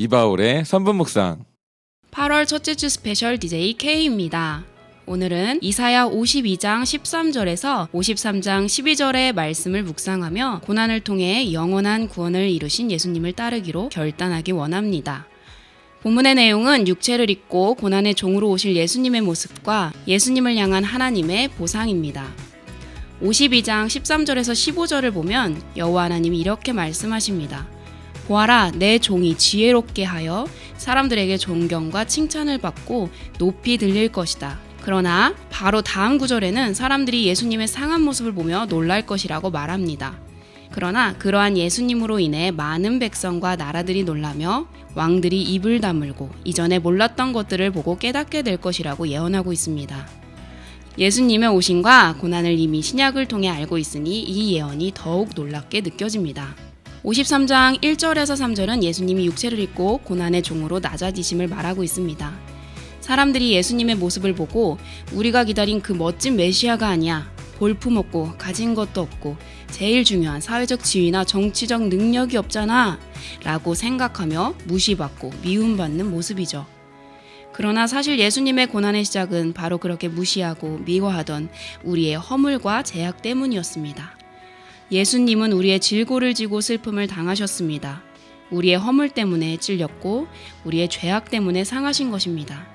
이바울의 3분 묵상 8월 첫째 주 스페셜 DJ K입니다. 오늘은 이사야 52장 13절에서 53장 12절의 말씀을 묵상하며 고난을 통해 영원한 구원을 이루신 예수님을 따르기로 결단하기 원합니다. 본문의 내용은 육체를 입고 고난의 종으로 오실 예수님의 모습과 예수님을 향한 하나님의 보상입니다. 52장 13절에서 15절을 보면 여호와 하나님이 이렇게 말씀하십니다. 보아라 내 종이 지혜롭게 하여 사람들에게 존경과 칭찬을 받고 높이 들릴 것이다. 그러나 바로 다음 구절에는 사람들이 예수님의 상한 모습을 보며 놀랄 것이라고 말합니다. 그러나 그러한 예수님으로 인해 많은 백성과 나라들이 놀라며 왕들이 입을 다물고 이전에 몰랐던 것들을 보고 깨닫게 될 것이라고 예언하고 있습니다. 예수님의 오심과 고난을 이미 신약을 통해 알고 있으니 이 예언이 더욱 놀랍게 느껴집니다. 53장 1절에서 3절은 예수님이 육체를 입고 고난의 종으로 낮아지심을 말하고 있습니다. 사람들이 예수님의 모습을 보고 우리가 기다린 그 멋진 메시아가 아니야. 볼품 없고 가진 것도 없고 제일 중요한 사회적 지위나 정치적 능력이 없잖아. 라고 생각하며 무시받고 미움받는 모습이죠. 그러나 사실 예수님의 고난의 시작은 바로 그렇게 무시하고 미워하던 우리의 허물과 제약 때문이었습니다. 예수님은 우리의 질고를 지고 슬픔을 당하셨습니다. 우리의 허물 때문에 찔렸고 우리의 죄악 때문에 상하신 것입니다.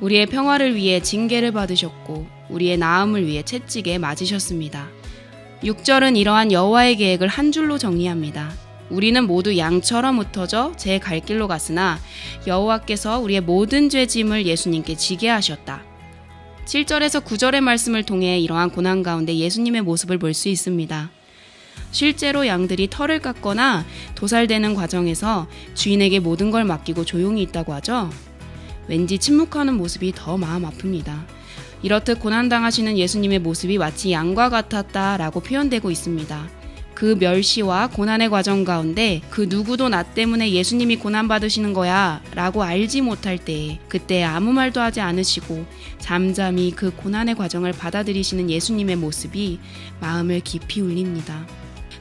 우리의 평화를 위해 징계를 받으셨고 우리의 나음을 위해 채찍에 맞으셨습니다. 6절은 이러한 여호와의 계획을 한 줄로 정리합니다. 우리는 모두 양처럼 흩어져 제 갈 길로 갔으나 여호와께서 우리의 모든 죄짐을 예수님께 지게 하셨다. 7절에서 9절의 말씀을 통해 이러한 고난 가운데 예수님의 모습을 볼 수 있습니다. 실제로 양들이 털을 깎거나 도살되는 과정에서 주인에게 모든 걸 맡기고 조용히 있다고 하죠. 왠지 침묵하는 모습이 더 마음 아픕니다. 이렇듯 고난당하시는 예수님의 모습이 마치 양과 같았다라고 표현되고 있습니다. 그 멸시와 고난의 과정 가운데 그 누구도 나 때문에 예수님이 고난받으시는 거야 라고 알지 못할 때에 그때 아무 말도 하지 않으시고 잠잠히 그 고난의 과정을 받아들이시는 예수님의 모습이 마음을 깊이 울립니다.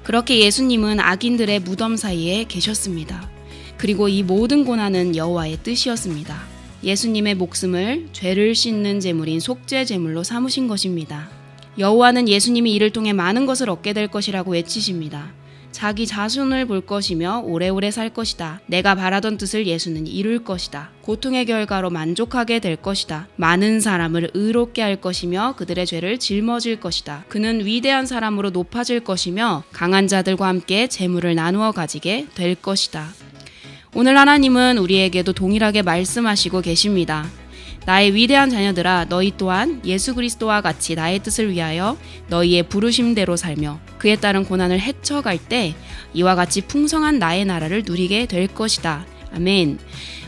그렇게 예수님은 악인들의 무덤 사이에 계셨습니다. 그리고 이 모든 고난은 여호와의 뜻이었습니다. 예수님의 목숨을 죄를 씻는 제물인 속죄 제물로 삼으신 것입니다. 여호와는 예수님이 이를 통해 많은 것을 얻게 될 것이라고 외치십니다. 자기 자손을 볼 것이며 오래오래 살 것이다. 내가 바라던 뜻을 예수는 이룰 것이다. 고통의 결과로 만족하게 될 것이다. 많은 사람을 의롭게 할 것이며 그들의 죄를 짊어질 것이다. 그는 위대한 사람으로 높아질 것이며 강한 자들과 함께 재물을 나누어 가지게 될 것이다. 오늘 하나님은 우리에게도 동일하게 말씀하시고 계십니다. 나의 위대한 자녀들아 너희 또한 예수 그리스도와 같이 나의 뜻을 위하여 너희의 부르심대로 살며 그에 따른 고난을 헤쳐갈 때 이와 같이 풍성한 나의 나라를 누리게 될 것이다. 아멘.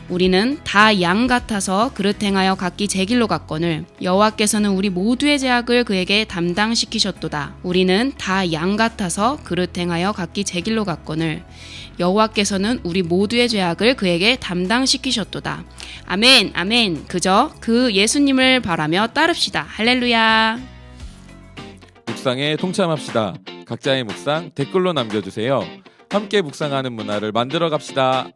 우리는 다 양 같아서 그릇 행하여 각기 제 길로 갔거늘 여호와께서는 우리 모두의 죄악을 그에게 담당시키셨도다. 우리는 다 양 같아서 그릇 행하여 각기 제 길로 갔거늘 여호와께서는 우리 모두의 죄악을 그에게 담당시키셨도다. 아멘, 아멘. 그저 그 예수님을 바라며 따릅시다. 할렐루야. 묵상에 동참합시다 각자의 묵상 댓글로 남겨주세요 함께 묵상하는 문화를 만들어 갑시다